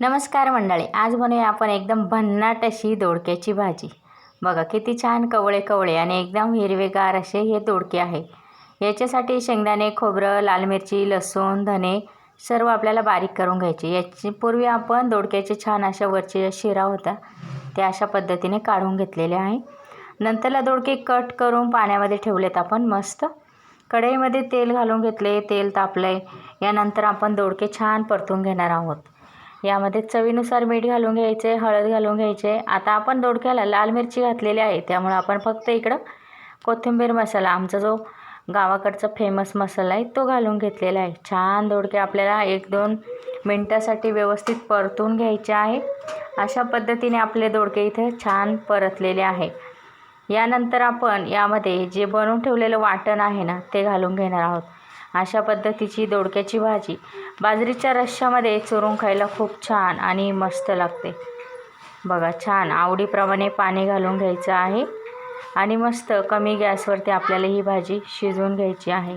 नमस्कार मंडळी आज बनवूया आपण एकदम भन्नाट अशी दोडक्याची भाजी. बघा किती छान कवळे कवळे आणि एकदम हिरवेगार असे हे दोडके आहे. याच्यासाठी शेंगदाणे खोबरं लाल मिरची लसूण धने सर्व आपल्याला बारीक करून घ्यायचे. याची पूर्वी आपण दोडक्याचे छान अशा वरचे शिरा होता ते अशा पद्धतीने काढून घेतलेले आहे. नंतरला दोडके कट करून पाण्यामध्ये ठेवलेत आपण मस्त. कढईमध्ये तेल घालून घेतले तेल तापले यानंतर आपण दोडके छान परतून घेणार आहोत. यामध्ये चवीनुसार मीठ घालून घ्यायचे हळद घालून घ्यायचे. आता आपण दोडक्याला लाल मिरची घातलेली आहे त्यामुळं आपण फक्त इकडं कोथिंबीर मसाला आमचा जो गावाकडचा फेमस मसाला आहे तो घालून घेतलेला आहे. छान दोडके आपल्याला एक दोन मिनटासाठी व्यवस्थित परतून घ्यायचे आहे. अशा पद्धतीने आपले दोडके इथे छान परतलेले आहे. यानंतर आपण यामध्ये जे बनवून ठेवलेलं वाटण आहे ना ते घालून घेणार आहोत. अशा पद्धतीची दोडक्याची भाजी बाजरीच्या रश्श्यामध्ये चुरून खायला खूप छान आणि मस्त लागते. बघा छान आवडीप्रमाणे पाणी घालून घ्यायचं आहे आणि मस्त कमी गॅसवरती आपल्याला ही भाजी शिजवून घ्यायची आहे.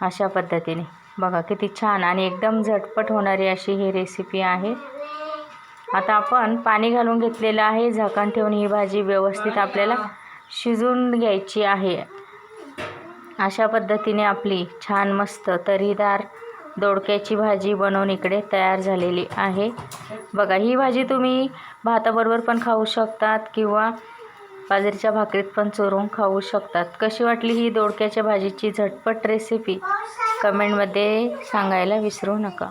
अशा पद्धतीने. बघा किती छान आणि एकदम झटपट होणारी अशी ही रेसिपी आहे. आता आपण पाणी घालून घेतलेलं आहे. झाकण ठेवून ही भाजी व्यवस्थित आपल्याला शिजवून घ्यायची आहे. अशा पद्धतीने आपली छान मस्त तर्रीदार दोडक्याची भाजी बनवून इकडे तयार झालेली आहे. बघा ही भाजी तुम्ही भाताबरोबर पण खाऊ शकतात किंवा बाजरीच्या भाकरीत पण चोरून खाऊ शकतात. कशी वाटली ही दोडक्याच्या भाजीची झटपट रेसिपी कमेंटमध्ये सांगायला विसरू नका.